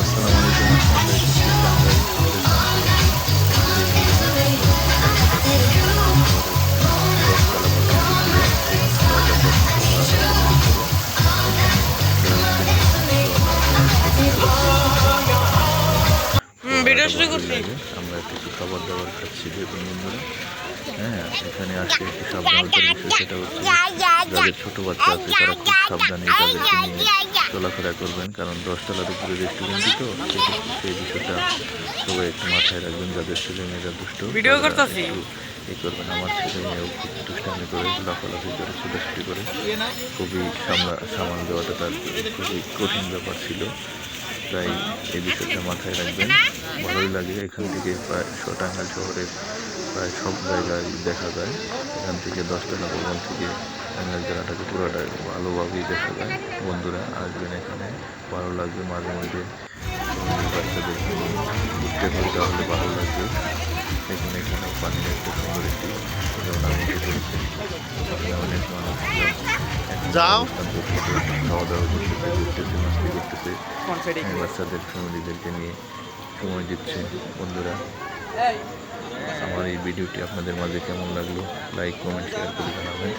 আসসালামু আলাইকুম ভিডিও শুরু করছি। আমরা কিছু খাবার দাবার খাচ্ছি দেখুন বন্ধুরা হ্যাঁ এখানে আসে একটু সাবধানতার বিষয় সেটা হচ্ছে যাদের ছোট বাচ্চা আছে, তারা খুব সাবধানে তাদেরকে নিয়ে চলাফেরা করবেন কারণ দশতলার উপরে রেস্টুরেন্ট তো সেই বিষয়টা সবাই একটু মাথায় রাখবেন যাদের ছেলে মেয়েরা দুষ্ট ভিডিও করতাছি। এই করবেন। আমার ছেলে মেয়েও খুব দুষ্টামি করে লাফালাফি করে ছুটাছুটি করে। খুবই সামলা সামাল দেওয়াটা তার খুবই কঠিন ব্যাপার ছিল। তাই এই বিষয়টা মাথায় রাখবেন। ভালোই লাগে এখান থেকে প্রায় টাঙ্গাইল শহরের প্রায় সব জায়গায় দেখা যায়। এখান থেকে দশতলা ভবন থেকে টাঙ্গাইল জেলাটাকে পুরোটা ভালোভাবেই দেখা যায়। বন্ধুরা আসবেন এখানে ভালো লাগবে মাঝে মধ্যে। উম, বাচ্চাদেরকে ঘুরতে পারি তাহলে ভালো লাগবে। এখানে এখানে পানির একটা সুন্দর একটি অনেক মানুষ যাও। খাওয়া দাওয়া করতেছে ঘুরতেছে মাস্তি করতেছে বাচ্চাদের ফ্যামিলিদেরকে নিয়ে সময় দিচ্ছে। বন্ধুরা আমার এই ভিডিওটি আপনাদের মাঝে কেমন লাগল লাইক কমেন্ট শেয়ার করে জানাবেন।